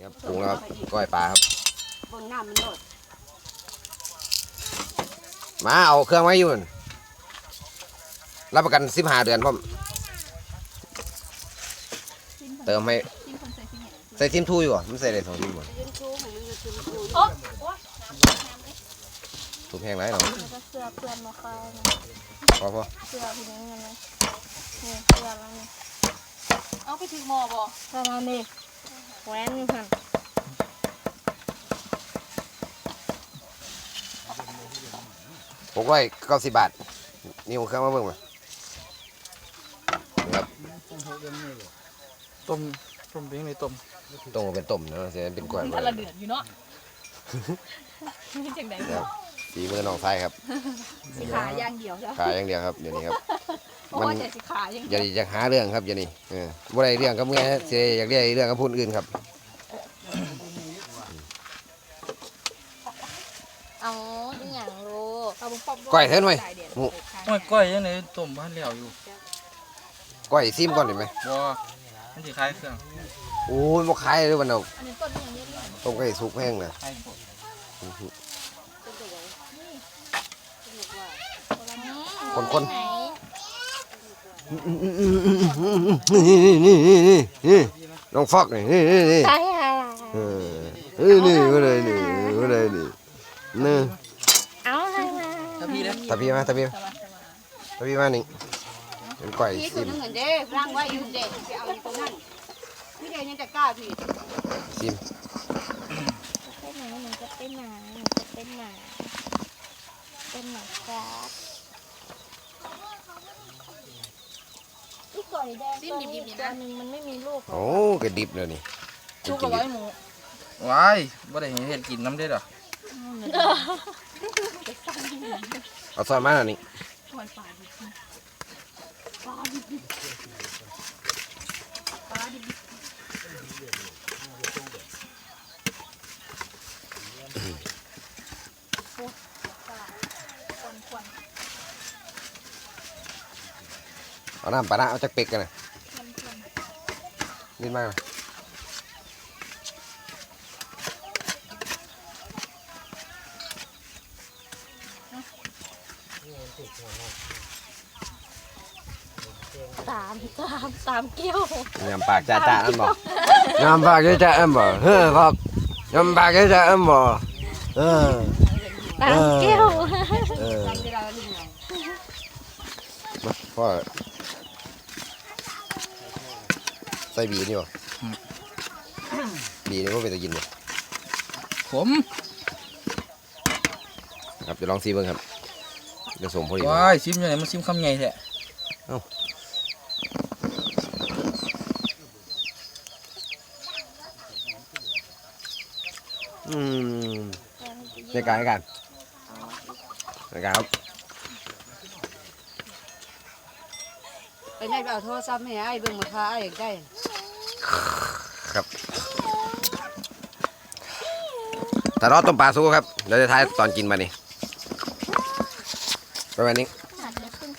นี่ครับปรุงแล้วครับก้อยปลาครับเบิ่งน้ำมันโดดมาเอาเครื่องไว้อยู่นั่นรับประกันสิบห้าเดือนพ่อมเติมให้ใส่ซิมทูอยู่เหรอมันใส่ได้สองซิมหมดยืนชูให้มันอยู่ชูชูโอ๊ะทุบแห้งไรเนาะแล้วก็เสื้อเพื่อนมาคอยนะพอพอเสื้อพี่นี้มันเลยนี่เสื้อแล้วนี่เอาไปถึงหมอบ่เสื้อแล้วนี่ แหวนหันหกร้อยเก้าสิบบาท นี่ผมเครื่องมาเบิ่งมานี่ครับต้มต้มเป็นในต้มตรงเป็นต้มเนาะเสียเป็นกล้วยมันบ่ทันได้ละเดือดอยู่เนาะนี่จังได๋ครับฝีมือน้องชายครับ สิขาอย่างเดียวจ้ะขายอย่างเดียวครับเดี๋ยวนี้ครับ เพราะว่าจะสิขาอย่างอเดีย่ายวอยากหาเรื่องครับอย่านี่เออบ่ได้เรื่องกับเมื่อเสียอยากได้เรื่องกับผู้อื่นครับ เอาอีหยังลูกเอาบุ้งป๊อบก้อยเท่าหน่อยหมู โอ้ยก้อยยังไงต้มบ้านแล้วอยู่ก้อยซิมก่อนได้ไหมบ่มันสิคล้ายเครื่องโอ้ยบ่ขายเลยวันเนาะอันนี้ต้นอย่างนี้นี่ต้มไก่สุกแห้งนะคล้ายพวกคนคนไหน นี่นี่นี่นี่นี่นี่น้องฟอกนี่นี่นี่นี่ใช่อะไรเออเออนี่ก็เลยนี่ก็เลยนี่นี่เอาอะไรมาถ้าพี่เด้อตะพี่มาตะพี่มาตะพี่มานี่เป็นก้อยพี่ซิตัวมนึงเห็นเด้ร่างไว้อยู่เด็กไปเอาอยู่ตรงนั้นพี่เดยังจะกล้าพี่ซิมไปไหนหนูจะไปไหนหนูจะไปไหนเป็นหมาครับลูกก่ อยแดงตัวนี้ตัวหนึงมันไม่มีลูกหรอโอ้กระดิบเลยนี่ชุกเอาไว้หมูว้ายบ่ได้เห็นเห็ดกินน้ำได้อดอกเอาซอยมาหน่อยนี่ ปล่อยปลาดิปลาดิบ เอาน้ำปลาร้าเอาจากเป็กกันนะนิดมากนะสามสามสามเกี้ยวยำปากจ้าจ้าอันบ่ยำปากจ้าจ้าอันบ่เฮ้อฟอกยำปากจ้าจ้าอันบ่เออสามเกี้ยวเออทำเวลาลิงไงมาพ่อใส่บีนี่บ่บีนี่ว่าเป็นตะกินบ่ขมครับจะลองซีเบิ่งครับจะสมพอดีว้ายซิมยังไงมันซิมคำใหญ่แท้อืมในการในการในการครับไปไหนไปเอาโทรศัพท์ให้ไอ้เบิ่งมาพาไอ้ได้ ครับแต่รอดต้มปลาสู้ครับ เดี๋ยวจะทายตอนกินมานี่ประมาณนี้